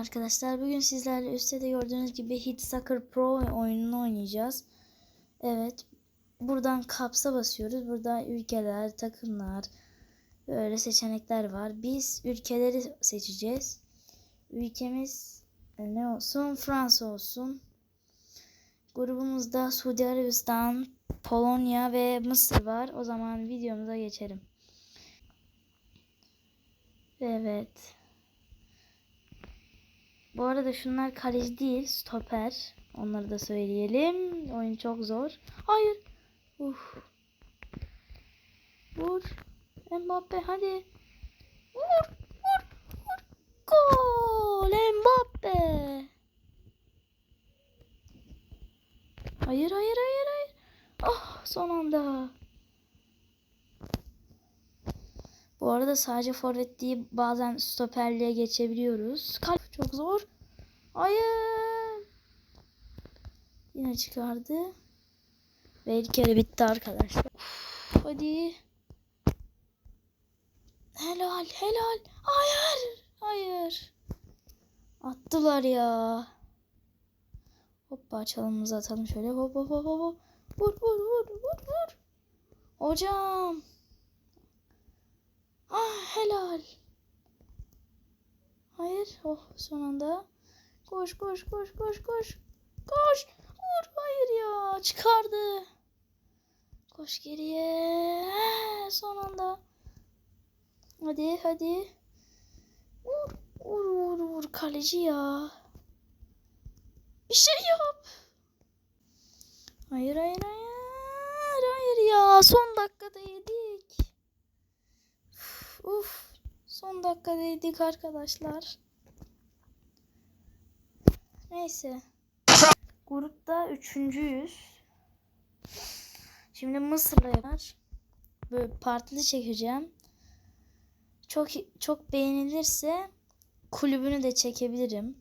arkadaşlar. Bugün sizlerle üstte de gördüğünüz gibi Hit Soccer Pro oyununu oynayacağız. Evet. Buradan kapsa basıyoruz. Burada ülkeler, takımlar, böyle seçenekler var. Biz ülkeleri seçeceğiz. Ülkemiz e, ne olsun? Fransa olsun. Grubumuzda Suudi Arabistan, Polonya ve Mısır var. O zaman videomuza geçelim. Evet. Bu arada şunlar kaleci değil, stoper. Onları da söyleyelim. Oyun çok zor. Hayır. Uf. Vur. Mbappe hadi. Vur, vur, vur. Gol Mbappe. Hayır, hayır, hayır, hayır. Oh, son anda. Bu arada sadece forvet değil bazen stoperliğe geçebiliyoruz. Kalp çok zor. Hayır. Yine çıkardı. Ve ilk kere bitti arkadaşlar. Uf, hadi. Helal helal. Hayır. Hayır. Attılar ya. Hoppa çalımımızı atalım şöyle. Hop hop hop hop. Vur vur vur vur vur. Hocam. Ah helal. Hayır. Oh son. Koş koş koş koş koş. Koş. Vur. Hayır ya. Çıkardı. Koş geriye. Ah, Son anda. Hadi hadi. Vur. Vur vur vur. Kaleci ya. Bir şey yap. Hayır hayır hayır. Hayır ya. Son dakikada yedik. Uf. Son dakikadaydık arkadaşlar. Neyse. Grupta üçüncüyüz. Şimdi Mısır'la yapar. Böyle partili çekeceğim. Çok çok beğenilirse kulübünü de çekebilirim.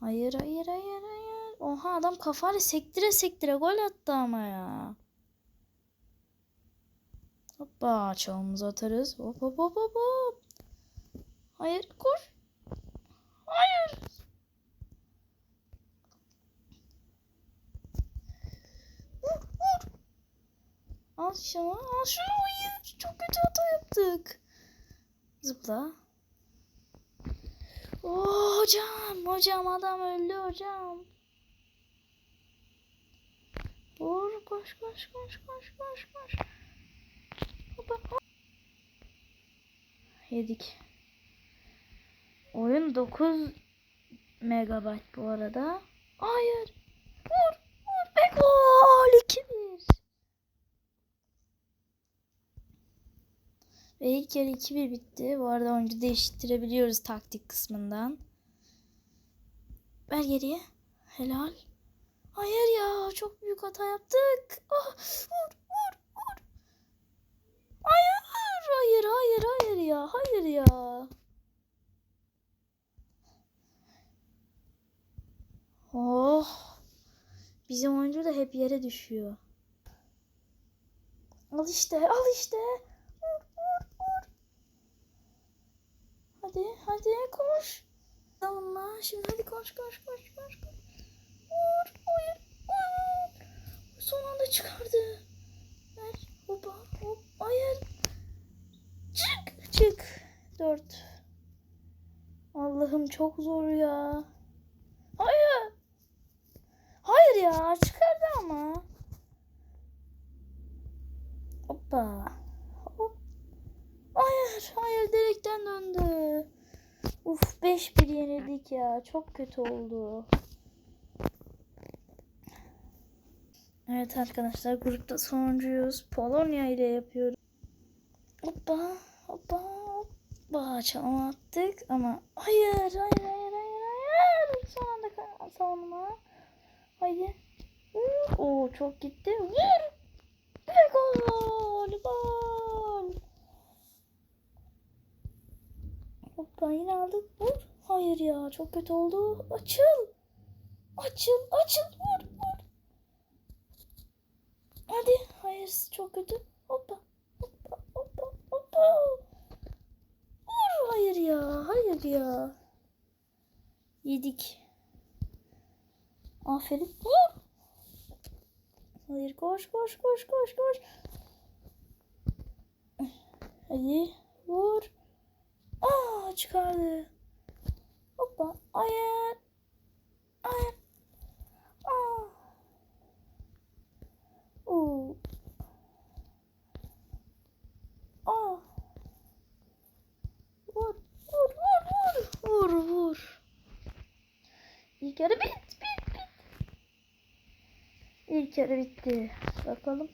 Hayır hayır hayır hayır. Oha adam kafayla sektire sektire gol attı ama ya. Hoppa çalımızı atarız. Hop hop hop hop hop. Hayır koş. Hayır. Vur vur. Al şunu al şunu. Hayır. Çok kötü hata yaptık. Zıpla. Oo, hocam hocam adam öldü hocam. Vur koş koş koş koş koş koş. Yedik. Oyun 9 megabayt bu arada. Hayır. Vur. Vur ve gol. 2-1. Ve ilk yarı 2-1 bitti. Bu arada oyuncu değiştirebiliyoruz taktik kısmından. Ver geriye. Helal. Hayır ya. Çok büyük hata yaptık. Ah, vur. Hayır, hayır, hayır, hayır ya, hayır ya. Oh, bizim oyuncu da hep yere düşüyor. Al işte, al işte. Vur, vur, vur. Hadi, hadi koş. Savunma, şimdi hadi koş, koş, koş, koş. koş. Vur, hayır, vur. Son anda çıkardı. Ver, hoppa, hop, hayır. Çık, çık. Dört. Allah'ım çok zor ya. Hayır. Hayır ya, çıkardı ama. Hoppa. Hop. Hayır, hayır direkten döndü. Uf 5-1 yenildik ya. Çok kötü oldu. Evet arkadaşlar grupta sonuncuyuz. Polonya ile yapıyoruz. Hoppa hoppa hoppa. Çalım attık ama hayır hayır hayır hayır hayır. Son anda savunma haydi. Oo çok gitti. Vur. Ve gol gol. Hoppa yine aldık. Vur. Hayır ya çok kötü oldu. Açıl. Açıl açıl. Vur vur hadi hayır çok kötü hoppa hoppa hoppa hoppa Vur hayır ya hayır ya. Yedik. Aferin. Vur. Hayır koş koş koş koş koş. Hadi vur. Aa çıkardı. Hoppa. Hayır. Hayır. Aa. Oo. Aa. Vur, vur, vur, vur. Vur, vur. İlk yarı bit, bit, bit. İlk yarı bitti. Bakalım.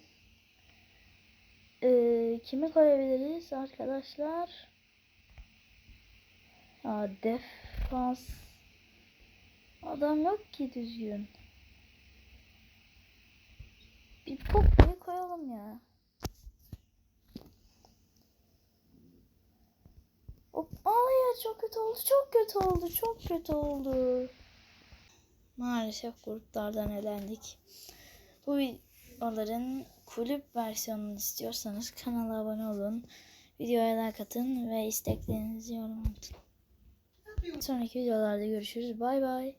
Ee, kimi koyabiliriz arkadaşlar? Aa, defans. Adam yok ki düzgün. Bir Poppy'yi koyalım ya. Hop, Hayır çok kötü oldu. Çok kötü oldu. Çok kötü oldu. Maalesef gruplardan elendik. Bu videoların kulüp versiyonunu istiyorsanız kanala abone olun. Videoya like atın ve isteklerinizi yorum atın. Sonraki videolarda görüşürüz. Bay bay.